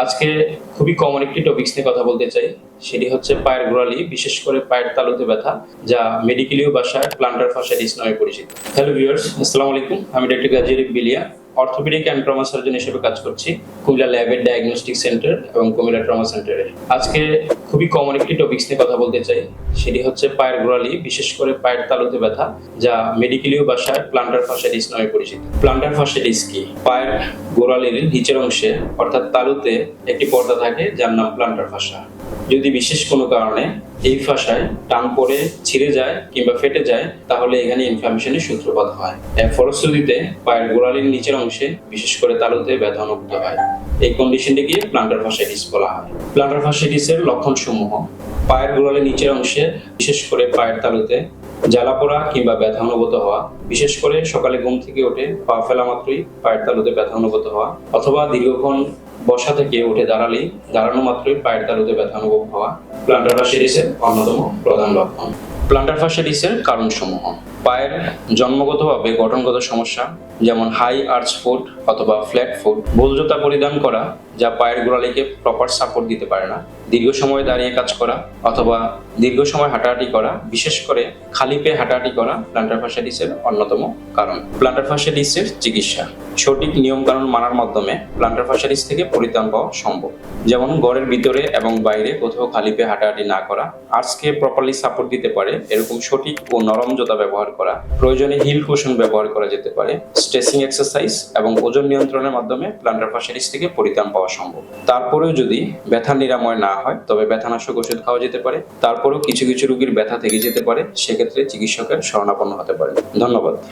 আজকে খুবই কমন একটি টপিকস নিয়ে কথা বলতে চাই। সেটি হচ্ছে পায়ের গোড়ালি, বিশেষ করে পায়ের তালুতে ব্যথা, যা মেডিকেলীয় ভাষায় প্লান্টার ফাসাইটিস নামে পরিচিত। হ্যালো ভিউয়ার্স আসসালামু আলাইকুম। আমি doctor Gazir Biliya orthopaedic and trauma surgeon হিসেবে কাজ করছি কুমিল্লা ল্যাবের ডায়াগনস্টিক সেন্টার এবং কুমিল্লা ট্রমা সেন্টারে আজকে খুবই কমন একটি টপিকস নিয়ে কথা বলতে চাই। সেটি হচ্ছে পায়ের গোড়ালি, বিশেষ করে পায়ের তালুতে ব্যথা, যা মেডিকেলীয় ভাষায় প্লান্টার ফাসাইটিস নামে পরিচিত। প্লান্টার ফাসাইটিস কি? পায়ের গোড়ালির নিচের অংশে, অর্থাৎ তালুতে একটি পর্দা থাকে, যার নাম প্লান্টার ফাসা যদি বিশেষ কোনো কারণে এই ফাঁসায় টান পড়ে, ছিঁড়ে যায় কিংবা ফেটে যায়, তাহলে এখানে ইনফ্লামেশনের সূত্রপাত হয়। এর ফলশ্রুতিতে পায়ের গোড়ালির নিচের অংশে, বিশেষ করে তালুতে ব্যথা অনুভূত হয়। এই কন্ডিশনটিকে প্লান্টার ফাসাইটিস বলা হয়। প্লান্টার ফাসাইটিসের লক্ষণ সমূহ পায়ের গোড়ালির নিচের অংশে বিশেষ করে পায়ের তালুতে। জ্বালা পোড়া কিংবা ব্যথা অনুভূত হওয়া, বিশেষ করে সকালে ঘুম থেকে উঠে পা ফেলা মাত্রই পায়ের তালুতে ব্যথা অনুভূত হওয়া, অথবা দীর্ঘক্ষণ বসা থেকে উঠে দাঁড়ালেই দাঁড়ানো মাত্রই পায়ের তালুতে ব্যথা অনুভব হওয়া প্লান্টার ফাসাইটিসের অন্যতম প্রধান লক্ষণ। প্লান্টার ফাসাইটিসের কারণসমূহ। পায়ের জন্মগতভাবে গঠনগত সমস্যা, যেমন হাই আর্চ ফুট অথবা ফ্ল্যাট ফুট বোলজোতা পরিধান করা যা পায়ের গোড়ালিকে প্রপার সাপোর্ট দিতে পারে না। দীর্ঘ সময় দাঁড়িয়ে কাজ করা অথবা দীর্ঘ সময় হাঁটাহাঁটি করা, বিশেষ করে খালি পেয়ে হাঁটাহাঁটি করা প্লান্টার ফাসাইটিসের অন্যতম কারণ। প্লান্টার ফাসাইটিসের চিকিৎসা। সঠিক নিয়মকানুন মানার মাধ্যমে প্লান্টার ফাসাইটিস থেকে পরিত্রাণ পাওয়া সম্ভব। যেমন ঘরের ভিতরে এবং বাইরে কোথাও খালি পেয়ে হাঁটাহাঁটি না করা আর্টসকে প্রপারলি সাপোর্ট দিতে পারে, এরকম সঠিক ও নরম জোতা ব্যবহার করা, প্রয়োজনে হিল কুশন ব্যবহার করা যেতে পারে স্ট্রেসিং এক্সারসাইজ এবং ওজন নিয়ন্ত্রণের মাধ্যমে প্লান্টার ফাসাইটিস থেকে পরিত্রাণ পাওয়া সম্ভব। তারপরেও যদি ব্যথা নিরাময় না হয়, তবে ব্যথানাশক ওষুধ খাওয়া যেতে পারে। তারপরেও কিছু কিছু রোগীর ব্যথা থেকে যেতে পারে। সেক্ষেত্রে চিকিৎসকের শরণাপন্ন হতে পারে ধন্যবাদ।